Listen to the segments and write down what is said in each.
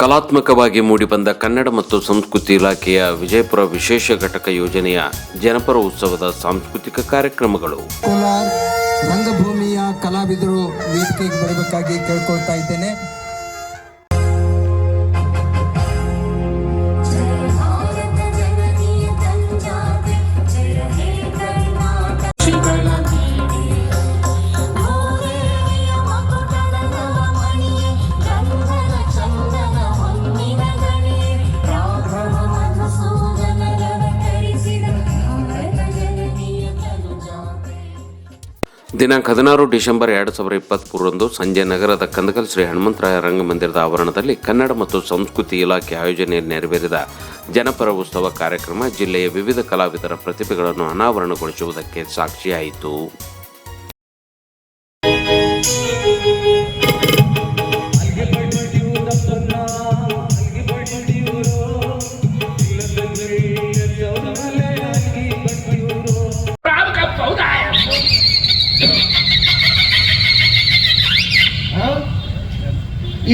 ಕಲಾತ್ಮಕವಾಗಿ ಮೂಡಿಬಂದ ಕನ್ನಡ ಮತ್ತು ಸಂಸ್ಕೃತಿ ಇಲಾಖೆಯ ವಿಜಯಪುರ ವಿಶೇಷ ಘಟಕ ಯೋಜನೆಯ ಜನಪರ ಉತ್ಸವದ ಸಾಂಸ್ಕೃತಿಕ ಕಾರ್ಯಕ್ರಮಗಳು. ರಂಗಭೂಮಿಯ ಕಲಾವಿದರು ವೇದಿಕೆಗೆ ಬರಬೇಕಾಗಿ ಕೇಳ್ಕೊಳ್ತಾ ಇದ್ದೇನೆ. ದಿನಾಂಕ ಹದಿನಾರು ಡಿಸೆಂಬರ್ ಎರಡು ಸಾವಿರದ ಇಪ್ಪತ್ತ್ಮೂರರಂದು ಸಂಜೆ ನಗರದ ಕಂದಕಲ್ ಶ್ರೀ ಹನುಮಂತರಾಯ ರಂಗಮಂದಿರದ ಆವರಣದಲ್ಲಿ ಕನ್ನಡ ಮತ್ತು ಸಂಸ್ಕೃತಿ ಇಲಾಖೆ ಆಯೋಜನೆಯಲ್ಲಿ ನೆರವೇರಿದ ಜನಪರ ಉತ್ಸವ ಕಾರ್ಯಕ್ರಮ ಜಿಲ್ಲೆಯ ವಿವಿಧ ಕಲಾವಿದರ ಪ್ರತಿಭೆಗಳನ್ನು ಅನಾವರಣಗೊಳಿಸುವುದಕ್ಕೆ ಸಾಕ್ಷಿಯಾಯಿತು.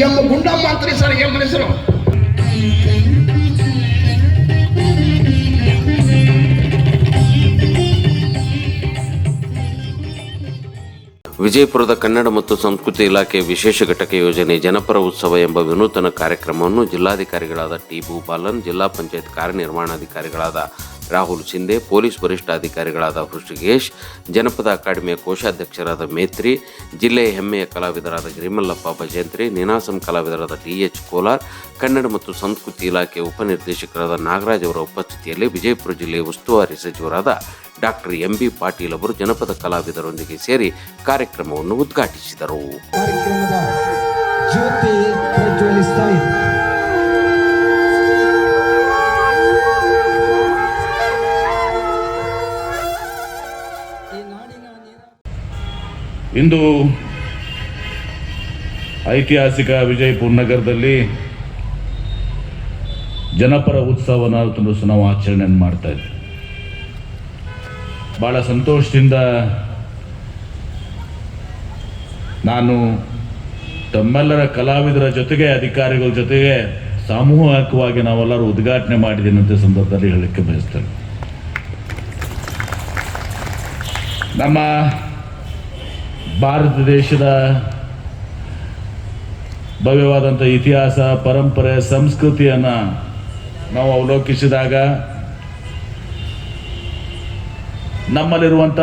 ಎಂಬ ಗುಂಡಮ್ಮ ಸರ್ ಎಂಬ ಹೆಸರು. ವಿಜಯಪುರದ ಕನ್ನಡ ಮತ್ತು ಸಂಸ್ಕೃತಿ ಇಲಾಖೆ ವಿಶೇಷ ಘಟಕ ಯೋಜನೆ ಜನಪರ ಉತ್ಸವ ಎಂಬ ವಿನೂತನ ಕಾರ್ಯಕ್ರಮವನ್ನು ಜಿಲ್ಲಾಧಿಕಾರಿಗಳಾದ ಟಿ ಭೂಪಾಲನ್, ಜಿಲ್ಲಾ ಪಂಚಾಯತ್ ಕಾರ್ಯನಿರ್ವಹಣಾಧಿಕಾರಿಗಳಾದ ರಾಹುಲ್ ಶಿಂದೆ ಪೊಲೀಸ್ ವರಿಷ್ಠಾಧಿಕಾರಿಗಳಾದ ಹೃಷಿಕೇಶ್, ಜನಪದ ಅಕಾಡೆಮಿಯ ಕೋಶಾಧ್ಯಕ್ಷರಾದ ಮೇತ್ರಿ, ಜಿಲ್ಲೆಯ ಹೆಮ್ಮೆಯ ಕಲಾವಿದರಾದ ಗಿರಿಮಲ್ಲಪ್ಪ ಭಜಂತ್ರಿ, ನಿನಾಸಂ ಕಲಾವಿದರಾದ ಟಿ ಎಚ್ ಕೋಲಾರ್, ಕನ್ನಡ ಮತ್ತು ಸಂಸ್ಕೃತಿ ಇಲಾಖೆ ಉಪನಿರ್ದೇಶಕರಾದ ನಾಗರಾಜ್ ಅವರ ಉಪಸ್ಥಿತಿಯಲ್ಲಿ ವಿಜಯಪುರ ಜಿಲ್ಲೆಯ ಉಸ್ತುವಾರಿ ಸಚಿವರಾದ ಡಾಕ್ಟರ್ ಎಂ ಬಿ ಪಾಟೀಲ್ ಅವರು ಜನಪದ ಕಲಾವಿದರೊಂದಿಗೆ ಸೇರಿ ಕಾರ್ಯಕ್ರಮವನ್ನು ಉದ್ಘಾಟಿಸಿದರು. ಇಂದು ಐತಿಹಾಸಿಕ ವಿಜಯಪುರ ನಗರದಲ್ಲಿ ಜನಪರ ಉತ್ಸವನ ಸಹ ನಾವು ಆಚರಣೆಯನ್ನು ಮಾಡ್ತಾ ಇದ್ದೀವಿ ಭಾಳ ಸಂತೋಷದಿಂದ ನಾನು ತಮ್ಮೆಲ್ಲರ ಕಲಾವಿದರ ಜೊತೆಗೆ, ಅಧಿಕಾರಿಗಳ ಜೊತೆಗೆ ಸಾಮೂಹಿಕವಾಗಿ ನಾವೆಲ್ಲರೂ ಉದ್ಘಾಟನೆ ಮಾಡಿದ್ದೀನಿ ಅಂತ ಸಂದರ್ಭದಲ್ಲಿ ಹೇಳಕ್ಕೆ ಬಯಸ್ತೇನೆ. ನಮ್ಮ ಭಾರತ ದೇಶದ ಭವ್ಯವಾದಂಥ ಇತಿಹಾಸ, ಪರಂಪರೆ, ಸಂಸ್ಕೃತಿಯನ್ನು ನಾವು ಅವಲೋಕಿಸಿದಾಗ ನಮ್ಮಲ್ಲಿರುವಂಥ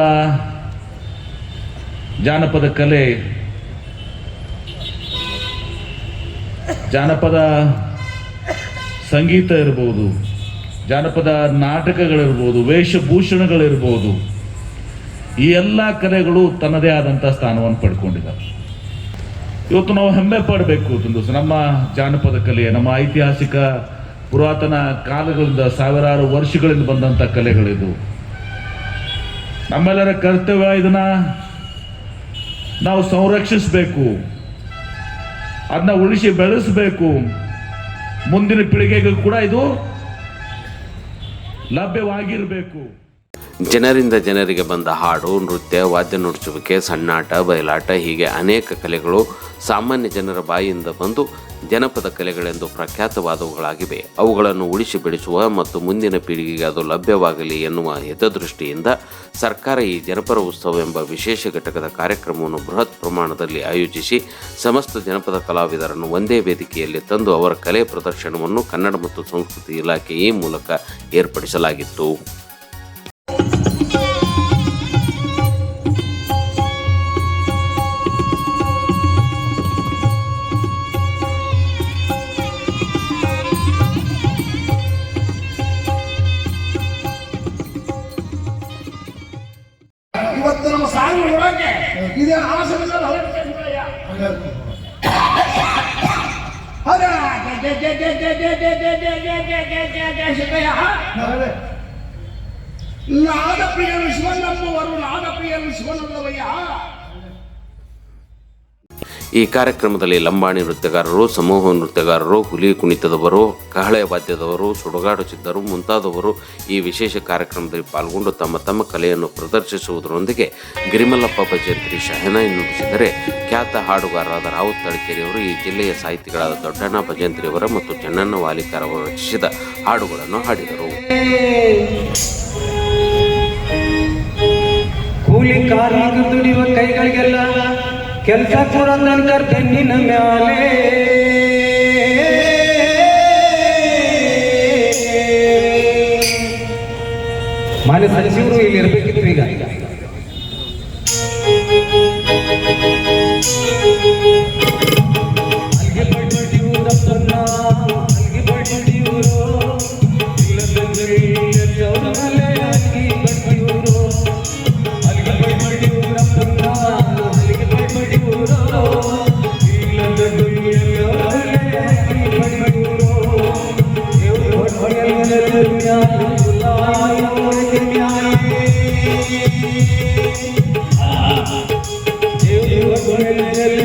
ಜಾನಪದ ಕಲೆ, ಜಾನಪದ ಸಂಗೀತ ಇರ್ಬೋದು, ಜಾನಪದ ನಾಟಕಗಳಿರ್ಬೋದು, ವೇಷಭೂಷಣಗಳಿರ್ಬೋದು ಈ ಎಲ್ಲ ಕಲೆಗಳು ತನ್ನದೇ ಆದಂಥ ಸ್ಥಾನವನ್ನು ಪಡ್ಕೊಂಡಿದ್ದಾವೆ. ಇವತ್ತು ನಾವು ಹೆಮ್ಮೆ ಪಡಬೇಕು ಒಂದು ನಮ್ಮ ಜಾನಪದ ಕಲೆ, ನಮ್ಮ ಐತಿಹಾಸಿಕ ಪುರಾತನ ಕಾಲಗಳಿಂದ ಸಾವಿರಾರು ವರ್ಷಗಳಿಂದ ಬಂದಂಥ ಕಲೆಗಳಿದು. ನಮ್ಮೆಲ್ಲರ ಕರ್ತವ್ಯ ಇದನ್ನ ನಾವು ಸಂರಕ್ಷಿಸಬೇಕು. ಅದನ್ನ ಉಳಿಸಿ ಬೆಳೆಸಬೇಕು. ಮುಂದಿನ ಪೀಳಿಗೆಗೂ ಕೂಡ ಇದು ಲಭ್ಯವಾಗಿರಬೇಕು. ಜನರಿಂದ ಜನರಿಗೆ ಬಂದ ಹಾಡು, ನೃತ್ಯ, ವಾದ್ಯ ನುಡಿಸುವಿಕೆ, ಸಣ್ಣಾಟ, ಬಯಲಾಟ ಹೀಗೆ ಅನೇಕ ಕಲೆಗಳು ಸಾಮಾನ್ಯ ಜನರ ಬಾಯಿಯಿಂದ ಬಂದು ಜನಪದ ಕಲೆಗಳೆಂದು ಪ್ರಖ್ಯಾತವಾದವುಗಳಾಗಿವೆ. ಅವುಗಳನ್ನು ಉಳಿಸಿ ಬೆಳೆಸುವ ಮತ್ತು ಮುಂದಿನ ಪೀಳಿಗೆಗೆ ಅದು ಲಭ್ಯವಾಗಲಿ ಎನ್ನುವ ಹಿತದೃಷ್ಟಿಯಿಂದ ಸರ್ಕಾರ ಈ ಜನಪರ ಉತ್ಸವ ಎಂಬ ವಿಶೇಷ ಘಟಕದ ಕಾರ್ಯಕ್ರಮವನ್ನು ಬೃಹತ್ ಪ್ರಮಾಣದಲ್ಲಿ ಆಯೋಜಿಸಿ ಸಮಸ್ತ ಜನಪದ ಕಲಾವಿದರನ್ನು ಒಂದೇ ವೇದಿಕೆಯಲ್ಲಿ ತಂದು ಅವರ ಕಲೆ ಪ್ರದರ್ಶನವನ್ನು ಕನ್ನಡ ಮತ್ತು ಸಂಸ್ಕೃತಿ ಇಲಾಖೆ ಈ ಮೂಲಕ ಏರ್ಪಡಿಸಲಾಗಿತ್ತು. ಇವತ್ತು ನಮ್ಮ ಸಾಂಗ್ ನೋಡೋಕೆ ಇದೇ ಆಸನ ನಾದಪ್ರಿಯ ವಿಶ್ವನಮ್ಮವರು ನಾದಪ್ರಿಯ ವಿಶ್ವನಲ್ಲವಯ್ಯ ಈ ಕಾರ್ಯಕ್ರಮದಲ್ಲಿ ಲಂಬಾಣಿ ನೃತ್ಯಗಾರರು, ಸಮೂಹ ನೃತ್ಯಗಾರರು, ಹುಲಿ ಕುಣಿತದವರು, ಕಹಳೆ ವಾದ್ಯದವರು, ಸುಡುಗಾಡುತ್ತಿದ್ದರು, ಮುಂತಾದವರು ಈ ವಿಶೇಷ ಕಾರ್ಯಕ್ರಮದಲ್ಲಿ ಪಾಲ್ಗೊಂಡು ತಮ್ಮ ತಮ್ಮ ಕಲೆಯನ್ನು ಪ್ರದರ್ಶಿಸುವುದರೊಂದಿಗೆ ಗಿರಿಮಲ್ಲಪ್ಪ ಭಜಂತ್ರಿ ಶಹನಾಯಿ ನುಡಿಸಿದರೆ ಖ್ಯಾತ ಹಾಡುಗಾರರಾದ ರಾವುತ್ ತಳಕೇರಿಯವರು ಈ ಜಿಲ್ಲೆಯ ಸಾಹಿತಿಗಳಾದ ದೊಡ್ಡಣ್ಣ ಭಜಂತ್ರಿಯವರ ಮತ್ತು ಚೆನ್ನಣ್ಣ ವಾಲಿಕರ್ ಅವರು ರಚಿಸಿದ ಹಾಡುಗಳನ್ನು ಹಾಡಿದರು. ಕೂಲಿ ಕಾರ್ಮಿಕರು ದುಡಿಯುವ ಕೈಗಳಿಗೆಲ್ಲ? ಕೆಲಸ ಕೊಡೋದನ್ಕರ್ ಬೆನ್ನಿನ ಮ್ಯಾಲೆ ಮಾನ್ಯ ಸಚಿವರು ಇಲ್ಲಿ ಇರ್ಬೇಕಿತ್ತು ಈಗ yeah.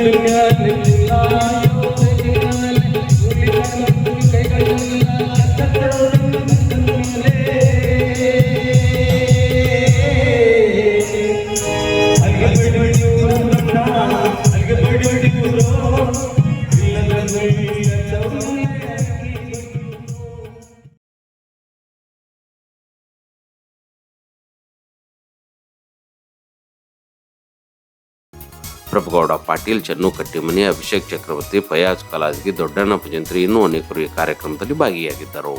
ಪ್ರಭುಗೌಡ ಪಾಟೀಲ್ ಚನ್ನು ಕಟ್ಟಿಮನಿ ಅಭಿಷೇಕ್ ಚಕ್ರವರ್ತಿ, ಫಯಾಜ್ ಕಲಾಜ್ಗಿ, ದೊಡ್ಡಣ್ಣ ಭಜಂತ್ರಿ, ಇನ್ನೂ ಅನೇಕರು ಈ ಕಾರ್ಯಕ್ರಮದಲ್ಲಿ ಭಾಗಿಯಾಗಿದ್ದರು.